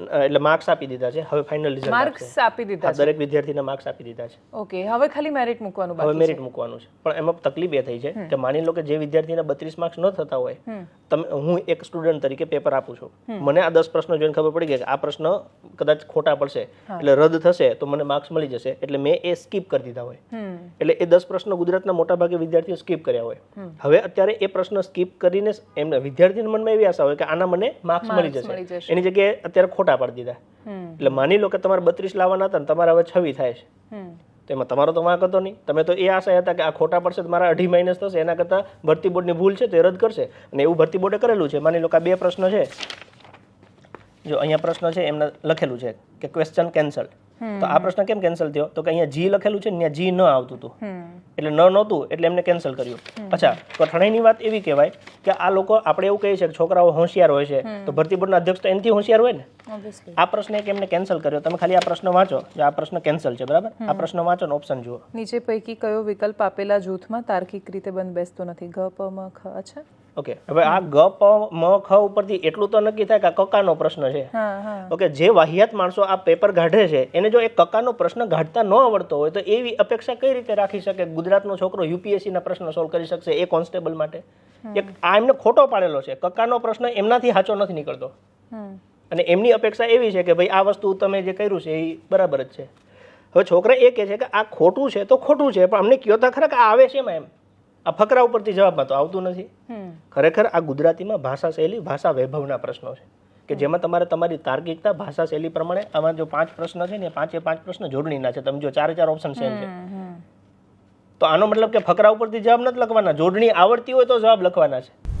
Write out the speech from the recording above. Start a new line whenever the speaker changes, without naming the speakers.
એટલે માર્ક્સ આપી દીધા છે. હવે ફાઇનલ રિઝલ્ટ
માર્ક્સ આપી દીધા
છે. દરેક વિદ્યાર્થીને માર્ક્સ આપી દીધા છે.
ઓકે હવે ખાલી મેરિટ મૂકવાનું
હવે મેરિટ મૂકવાનું છે. પણ એમાં તકલીફ એ થઈ છે કે માની લો કે જે વિદ્યાર્થીને બત્રીસ માર્ક્સ ન થતા હોય તમે હું એક સ્ટુડન્ટ તરીકે પેપર આપું છું. મને આ દસ પ્રશ્નો જોઈને ખબર પડી ગઈ કે આ પ્રશ્ન કદાચ ખોટા પડશે. એટલે રદ થશે તો મને માર્ક્સ મળી જશે. એટલે મેં એ સ્કીપ કરી દીધા હોય. એટલે એ દસ પ્રશ્નો ગુજરાતના મોટા ભાગે વિદ્યાર્થીઓ સ્કીપ કર્યા હોય. હવે અત્યારે એ પ્રશ્ન સ્કીપ કરીને એમને વિદ્યાર્થીના મનમાં એવી આશા હોય કે આના મને માર્ક્સ મળી જશે. એની જગ્યાએ અત્યારે ખોટા પાડી દીધા. એટલે માની લો કે તમારે બત્રીસ લાવવાના હતા ને તમારે હવે છવી થાય છે. તેમાં એમાં તમારો તો વાંક હતો નહીં. તમે તો એ આશા હતા કે આ ખોટા પડશે તો મારા અઢી માઇનસ થશે એના કરતાં ભરતી બોર્ડની ભૂલ છે તો એ રદ કરશે. અને એવું ભરતી બોર્ડે કરેલું છે. માની લો કે આ બે પ્રશ્ન છે. જો અહીંયા પ્રશ્ન છે એમને લખેલું છે કે ક્વેશ્ચન કેન્સલ તો આ પ્રશ્ન કેમ કેન્સલ થયો? તો કે અહીંયા જી લખેલું છે ને ત્યાં જી ન આવતું હતું. એટલે ન નહોતું એટલે એમને કેન્સલ કર્યું. અચ્છા કઠણાઈની વાત એવી કહેવાય કે આ લોકો આપણે એવું કહીએ છીએ કે છોકરાઓ હોશિયાર હોય છે તો ભરતી બોર્ડના અધ્યક્ષ તો એનથી હોશિયાર હોય ને? આ પ્રશ્ન એક એમને કેન્સલ કર્યો. તમે ખાલી આ પ્રશ્ન વાંચો. આ પ્રશ્ન કેન્સલ છે બરાબર? આ પ્રશ્ન વાંચો ને ઓપ્શન જુઓ.
નીચે પૈકી કયો વિકલ્પ આપેલા જૂથમાં તાર્કિક રીતે બંધ બેસતો નથી? ગ પ મ ખ અચ્છા
ઓકે હવે આ ગ પ મ ખ ઉપરથી એટલું તો નક્કી થાય કે કકાનો પ્રશ્ન છે. ઓકે જે વાહિયાત માણસો આ પેપર કાઢે છે એને જો એક કકાનો પ્રશ્ન કાઢતા ન આવડતો હોય તો એવી અપેક્ષા કઈ રીતે રાખી શકે? ગુજરાતનો છોકરો યુપીએસસી ના પ્રશ્ન સોલ્વ કરી શકશે એ કોન્સ્ટેબલ માટે? એક આ એમને ખોટો પાડેલો છે. કકાનો પ્રશ્ન એમનાથી સાચો નથી નીકળતો. અને એમની અપેક્ષા એવી છે કે ભાઈ આ વસ્તુ તમે જે કર્યું છે એ બરાબર જ છે. હવે છોકરા એ કહે છે કે આ ખોટું છે તો ખોટું છે પણ અમને કયો તો ખરા કે આવે છે એમ? આ ફકરા ઉપરથી જવાબમાં તો આવતું નથી. ખરેખર આ ગુજરાતીમાં ભાષા શૈલી ભાષા વૈભવના પ્રશ્નો છે. કે જેમાં તમારે તમારી તાર્કિકતા ભાષા શૈલી પ્રમાણે આમાં જો પાંચ પ્રશ્ન છે ને પાંચે પાંચ પ્રશ્ન જોડણીના છે. તમે જો ચારે ચાર ઓપ્શન સેમ છે. તો આનો મતલબ કે ફકરા ઉપરથી જવાબ નથી લખવાના. જોડણી આવડતી હોય તો જવાબ લખવાના છે.